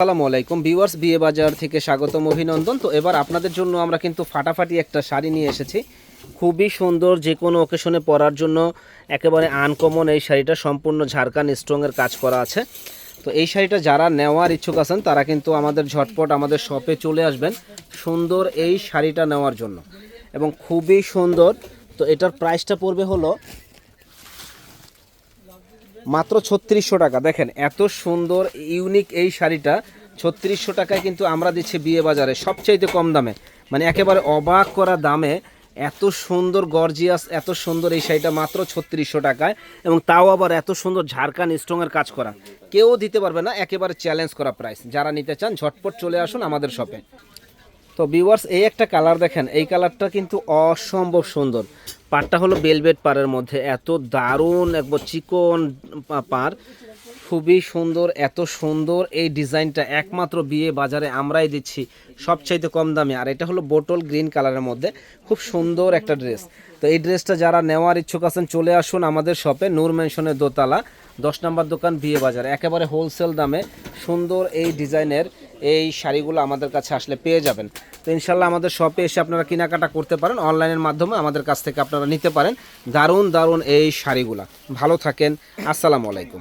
আসসালামু আলাইকুম ভিউয়ার্স, বিয়ে বাজার থেকে স্বাগতম অভিনন্দন। তো এবার আপনাদের জন্য আমরা কিন্তু ফাটাফাটি একটা শাড়ি নিয়ে এসেছি। খুবই সুন্দর যে কোনো ওকেশনে পরার জন্য একেবারে আনকমন এই শাড়িটা, সম্পূর্ণ ঝাড়খান স্ট্রংয়ের কাজ করা আছে। তো এই শাড়িটা যারা নেওয়ার ইচ্ছুক আছেন, তারা কিন্তু আমাদের ঝটপট আমাদের শপে চলে আসবেন সুন্দর এই শাড়িটা নেওয়ার জন্য। এবং খুবই সুন্দর, তো এটার প্রাইসটা পড়বে হলো মাত্র ছত্রিশশো টাকা। দেখেন, এত সুন্দর ইউনিক এই শাড়িটা, ছত্রিশশো টাকায় কিন্তু আমরা দিচ্ছি বিয়ে বাজারে সবচাইতে কম দামে। মানে একেবারে অবাক করা দামে, এত সুন্দর গর্জিয়াস এত সুন্দর এই শাড়িটা মাত্র ছত্রিশশো টাকায় এবং তাও আবার এত সুন্দর ঝাড়খান স্ট্রংয়ের কাজ করা। কেউ দিতে পারবে না, একেবারে চ্যালেঞ্জ করা প্রাইস যারা নিতে চান, ঝটপট চলে আসুন আমাদের শপে তো ভিউয়ার্স এই একটা কালার দেখেন, এই কালারটা কিন্তু অসম্ভব সুন্দর। পাড়টা হলো বেলভেট পাড়ের মধ্যে। এত দারুণ একবার চিকন পা- পাড়। খুবই সুন্দর, এত সুন্দর এই ডিজাইনটা। একমাত্র বিয়ে বাজারে আমরাই দিচ্ছি সবচাইতে কম দামে। আর এটা হলো বোটল গ্রিন কালারের মধ্যে। খুব সুন্দর একটা ড্রেস। তো এই ড্রেসটা যারা নেওয়ার ইচ্ছুক আছেন, চলে আসুন আমাদের শপে, নূর মেনশনের দোতলা, দশ নম্বর দোকান বিয়ে বাজার। একেবারে হোলসেল দামে। সুন্দর এই ডিজাইনের এই শাড়িগুলো আমাদের কাছে আসলে পেয়ে যাবেন। তো ইনশাল্লাহ আমাদের শপে এসে আপনারা কেনাকাটা করতে পারেন, অনলাইনের মাধ্যমে আমাদের কাছ থেকে আপনারা নিতে পারেন। দারুণ দারুণ এই শাড়িগুলা। ভালো থাকেন, আসসালামু আলাইকুম।